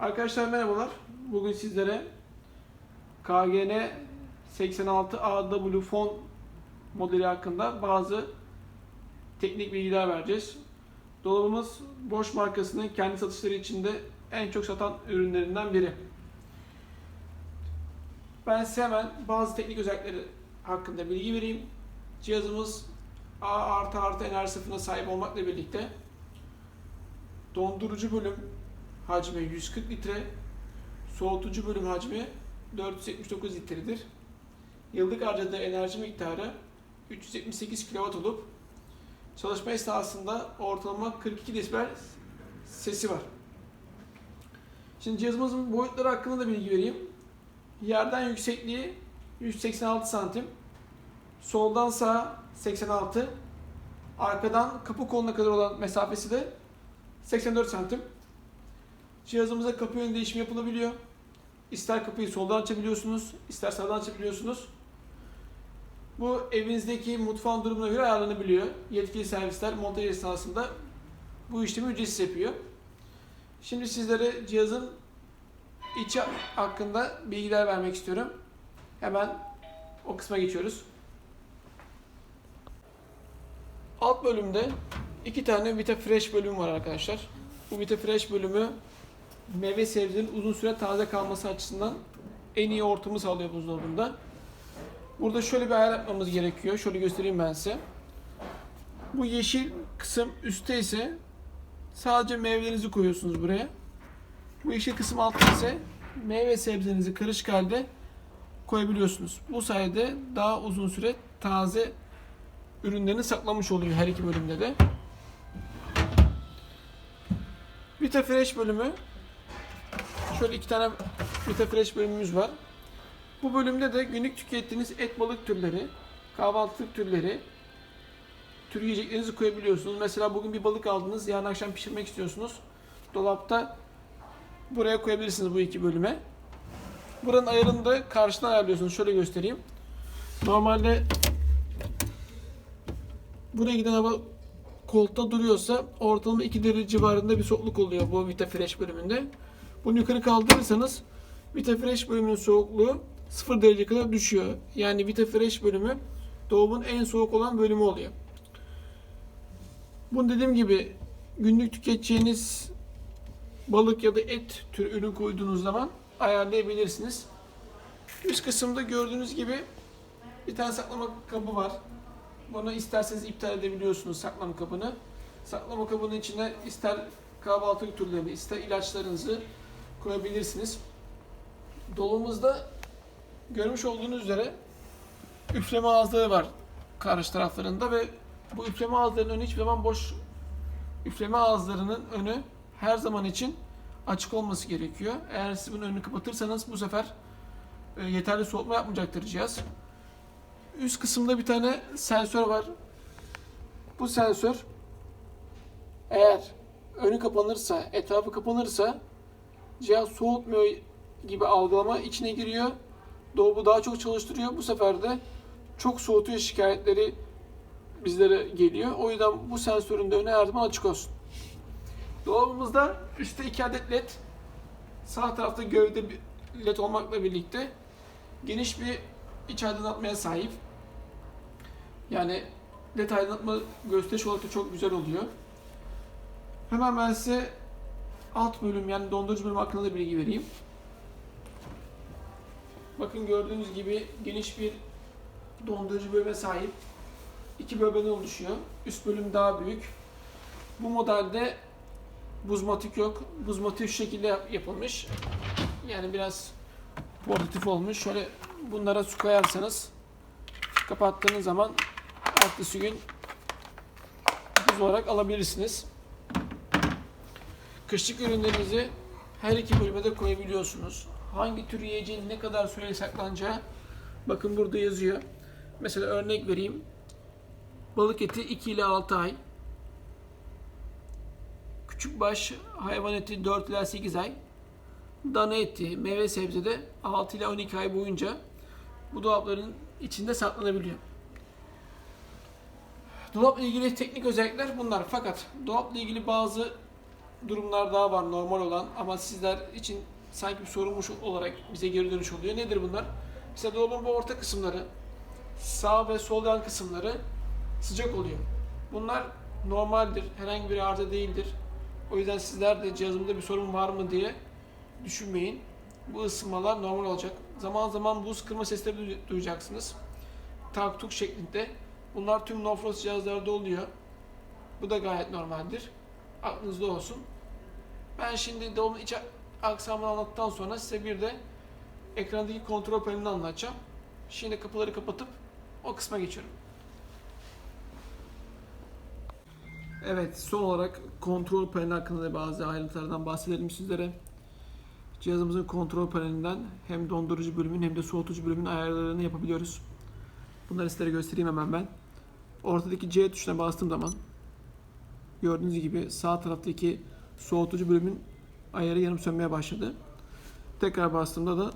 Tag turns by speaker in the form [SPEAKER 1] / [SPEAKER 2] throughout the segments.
[SPEAKER 1] Arkadaşlar merhabalar. Bugün sizlere KGN 86AW fon modeli hakkında bazı teknik bilgiler vereceğiz. Dolabımız Bosch markasının kendi satışları içinde en çok satan ürünlerinden biri. Ben size hemen bazı teknik özellikleri hakkında bilgi vereyim. Cihazımız A artı artı enerji sınıfına sahip olmakla birlikte dondurucu bölüm hacmi 140 litre, soğutucu bölüm hacmi 479 litredir. Yıllık harcadığı enerji miktarı 378 kW olup çalışma esnasında ortalama 42 desibel sesi var. Şimdi cihazımızın boyutları hakkında da bilgi vereyim. Yerden yüksekliği 186 santim, soldan sağa 86, arkadan kapı koluna kadar olan mesafesi de 84 santim. Cihazımıza kapı yönü değişimi yapılabiliyor. İster kapıyı soldan açabiliyorsunuz, ister sağdan açabiliyorsunuz. Bu evinizdeki mutfağın durumuna göre ayarlanabiliyor. Yetkili servisler montaj esnasında bu işlemi ücretsiz yapıyor. Şimdi sizlere cihazın içi hakkında bilgiler vermek istiyorum. Hemen o kısma geçiyoruz. Alt bölümde iki tane Vita Fresh bölüm var arkadaşlar. Bu Vita Fresh bölümü meyve sebzelerin uzun süre taze kalması açısından en iyi ortamı sağlıyor buzdolabında. Burada şöyle bir ayar yapmamız gerekiyor. Şöyle göstereyim ben size. Bu yeşil kısım üstte ise sadece meyvelerinizi koyuyorsunuz buraya. Bu yeşil kısım altta ise meyve sebzenizi karışık halde koyabiliyorsunuz. Bu sayede daha uzun süre taze ürünlerini saklamış oluyor her iki bölümde de. Vita Fresh bölümü şöyle iki tane Vita Fresh bölümümüz var. Bu bölümde de günlük tükettiğiniz et balık türleri, kahvaltılık türleri, tür yiyeceklerinizi koyabiliyorsunuz. Mesela bugün bir balık aldınız, yarın akşam pişirmek istiyorsunuz. Dolapta buraya koyabilirsiniz bu iki bölüme. Buranın ayarını da karşıdan ayarlıyorsunuz. Şöyle göstereyim. Normalde buraya giden hava koltukta duruyorsa ortalama 2 derece civarında bir soğukluk oluyor bu Vita Fresh bölümünde. Bunu yukarı kaldırırsanız Vita Fresh bölümünün soğukluğu 0 derece kadar düşüyor. Yani Vita Fresh bölümü dolabın en soğuk olan bölümü oluyor. Bunu dediğim gibi günlük tüketeceğiniz balık ya da et tür ürün koyduğunuz zaman ayarlayabilirsiniz. Üst kısımda gördüğünüz gibi bir tane saklama kabı var. Bunu isterseniz iptal edebiliyorsunuz saklama kabını. Saklama kabının içine ister kahvaltılık türlerini, ister ilaçlarınızı koyabilirsiniz. Dolabımızda görmüş olduğunuz üzere üfleme ağızları var karşı taraflarında ve bu üfleme ağızlarının önü hiçbir zaman boş üfleme ağızlarının önü her zaman için açık olması gerekiyor. Eğer siz bunun önünü kapatırsanız bu sefer e, yeterli soğutma yapmayacaktır cihaz. Üst kısımda bir tane sensör var. Bu sensör eğer önü kapanırsa, etrafı kapanırsa cihaz soğutmuyor gibi algılama içine giriyor. Dolabı daha çok çalıştırıyor. Bu sefer de çok soğutuyor şikayetleri bizlere geliyor. O yüzden bu sensörün de önü her zaman açık olsun. Dolabımızda üstte iki adet led, sağ tarafta gövde bir led olmakla birlikte geniş bir iç aydınlatmaya sahip. Yani led aydınlatma gösteriş olarak da çok güzel oluyor. Hemen ben size alt bölüm yani dondurucu bölüm hakkında da bilgi vereyim. Bakın gördüğünüz gibi geniş bir dondurucu bölüme sahip. İki bölümden oluşuyor. Üst bölüm daha büyük. Bu modelde buzmatik yok. Buzmatik şu şekilde yap- yapılmış. Yani biraz portatif olmuş. Şöyle bunlara su koyarsanız kapattığınız zaman ertesi gün buz olarak alabilirsiniz. Kışlık ürünlerinizi her iki bölüme de koyabiliyorsunuz. Hangi tür yiyeceğin ne kadar süre saklanacağı bakın burada yazıyor. Mesela örnek vereyim. Balık eti 2 ile 6 ay. Küçükbaş hayvan eti 4 ila 8 ay. Dana eti, meyve sebze de 6 ile 12 ay boyunca bu dolapların içinde saklanabiliyor. Dolapla ilgili teknik özellikler bunlar. Fakat dolapla ilgili bazı durumlar daha var normal olan ama sizler için sanki bir sorunmuş olarak bize geri dönüş oluyor. Nedir bunlar? Mesela dolabın bu orta kısımları, sağ ve sol yan kısımları sıcak oluyor. Bunlar normaldir, herhangi bir arıza değildir. O yüzden sizler de cihazımda bir sorun var mı diye düşünmeyin. Bu ısınmalar normal olacak. Zaman zaman buz kırma sesleri duy- duyacaksınız. Tak tuk şeklinde. Bunlar tüm no-frost cihazlarda oluyor. Bu da gayet normaldir. Aklınızda olsun. Ben şimdi dolabın iç aksamını anlattıktan sonra size bir de ekrandaki kontrol panelini anlatacağım. Şimdi kapıları kapatıp o kısma geçiyorum. Evet, son olarak kontrol paneli hakkında da bazı ayrıntılardan bahsedelim sizlere. Cihazımızın kontrol panelinden hem dondurucu bölümün hem de soğutucu bölümün ayarlarını yapabiliyoruz. Bunları sizlere göstereyim hemen ben. Ortadaki C tuşuna bastığım zaman gördüğünüz gibi sağ taraftaki soğutucu bölümün ayarı yanıp sönmeye başladı. Tekrar bastığımda da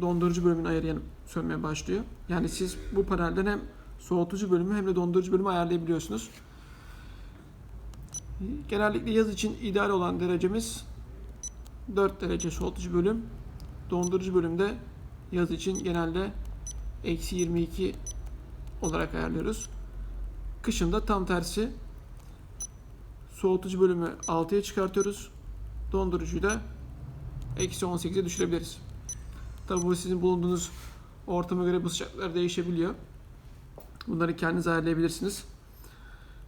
[SPEAKER 1] dondurucu bölümün ayarı yanıp sönmeye başlıyor. Yani siz bu panelden hem soğutucu bölümü hem de dondurucu bölümü ayarlayabiliyorsunuz. Genellikle yaz için ideal olan derecemiz 4 derece soğutucu bölüm. Dondurucu bölümde yaz için genelde eksi 22 olarak ayarlıyoruz. Kışın da tam tersi soğutucu bölümü 6'ya çıkartıyoruz. Dondurucuyu da eksi 18'e düşürebiliriz. Tabi bu sizin bulunduğunuz ortama göre bu sıcaklıklar değişebiliyor. Bunları kendiniz ayarlayabilirsiniz.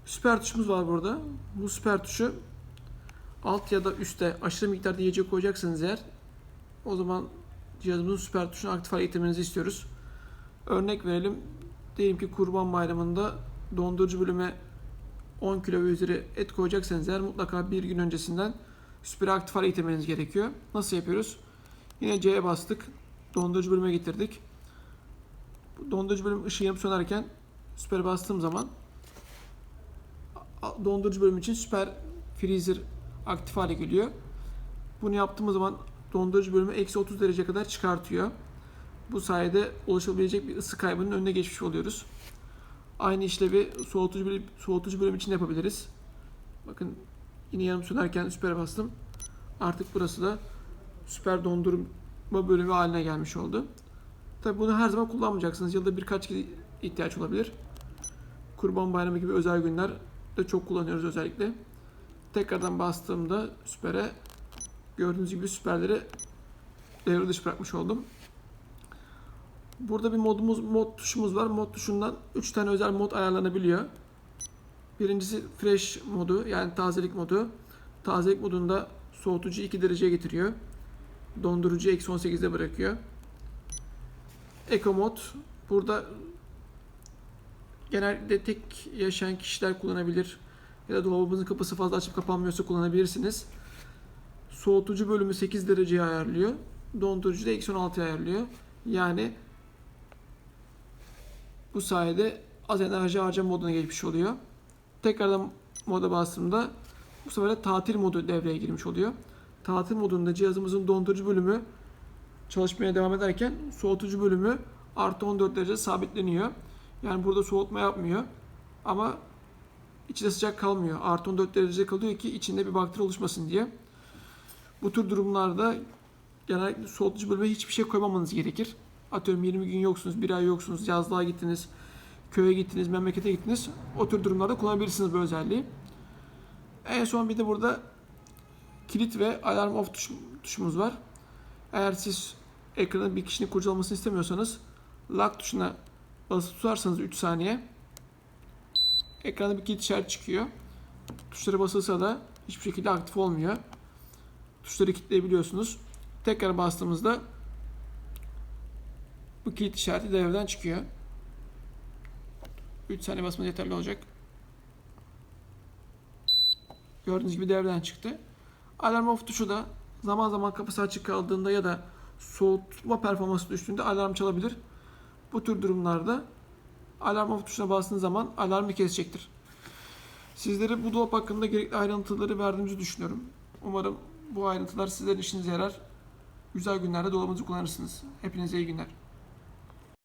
[SPEAKER 1] Süper tuşumuz var burada. Bu süper tuşu alt ya da üstte aşırı miktarda yiyecek koyacaksanız eğer o zaman cihazımızın süper tuşunu aktif hale getirmenizi istiyoruz. Örnek verelim. Diyelim ki kurban bayramında dondurucu bölüme 10 kilo ve üzeri et koyacaksanız eğer mutlaka bir gün öncesinden süperi aktif hale getirmeniz gerekiyor. Nasıl yapıyoruz? Yine C'ye bastık. Dondurucu bölüme getirdik. Bu dondurucu bölüm ışığı yanıp sönerken süperi bastığım zaman dondurucu bölüm için süper freezer aktif hale geliyor. Bunu yaptığımız zaman dondurucu bölümü eksi 30 derece kadar çıkartıyor. Bu sayede oluşabilecek bir ısı kaybının önüne geçmiş oluyoruz. Aynı işlevi soğutucu bölüm, soğutucu bölüm için yapabiliriz. Bakın yine yanım sönerken süper bastım. Artık burası da süper dondurma bölümü haline gelmiş oldu. Tabi bunu her zaman kullanmayacaksınız. Yılda birkaç kez ihtiyaç olabilir. Kurban Bayramı gibi özel günler de çok kullanıyoruz özellikle. Tekrardan bastığımda süpere gördüğünüz gibi süperleri devre dışı bırakmış oldum. Burada bir modumuz, mod tuşumuz var. Mod tuşundan 3 tane özel mod ayarlanabiliyor. Birincisi fresh modu yani tazelik modu. Tazelik modunda soğutucu 2 dereceye getiriyor. Dondurucu eksi 18'de bırakıyor. Eco mod burada genelde tek yaşayan kişiler kullanabilir. Ya da dolabınızın kapısı fazla açıp kapanmıyorsa kullanabilirsiniz. Soğutucu bölümü 8 dereceye ayarlıyor. Dondurucu da eksi 16'ya ayarlıyor. Yani bu sayede az enerji harcama moduna geçmiş oluyor. Tekrardan moda bastığımda bu sefer de tatil modu devreye girmiş oluyor. Tatil modunda cihazımızın dondurucu bölümü çalışmaya devam ederken soğutucu bölümü artı 14 derece sabitleniyor. Yani burada soğutma yapmıyor. Ama içi de sıcak kalmıyor. Artı 14 derece kalıyor ki içinde bir bakteri oluşmasın diye. Bu tür durumlarda genellikle soğutucu bölüme hiçbir şey koymamanız gerekir. Atıyorum 20 gün yoksunuz, bir ay yoksunuz, yazlığa gittiniz, köye gittiniz, memlekete gittiniz. O tür durumlarda kullanabilirsiniz bu özelliği. En son bir de burada kilit ve alarm off tuş, tuşumuz var. Eğer siz ekranın bir kişinin kurcalamasını istemiyorsanız lock tuşuna basılı tutarsanız 3 saniye ekranda bir kilit işareti çıkıyor. Tuşlara basılsa da hiçbir şekilde aktif olmuyor. Tuşları kilitleyebiliyorsunuz. Tekrar bastığımızda bu kilit işareti devreden çıkıyor. 3 saniye basmanız yeterli olacak. Gördüğünüz gibi devreden çıktı. Alarm off tuşu da zaman zaman kapısı açık kaldığında ya da soğutma performansı düştüğünde alarm çalabilir. Bu tür durumlarda alarm off tuşuna bastığınız zaman alarmı kesecektir. Sizlere bu dolap hakkında gerekli ayrıntıları verdiğimizi düşünüyorum. Umarım bu ayrıntılar sizlerin işinize yarar. Güzel günlerde dolabınızı kullanırsınız. Hepinize iyi günler.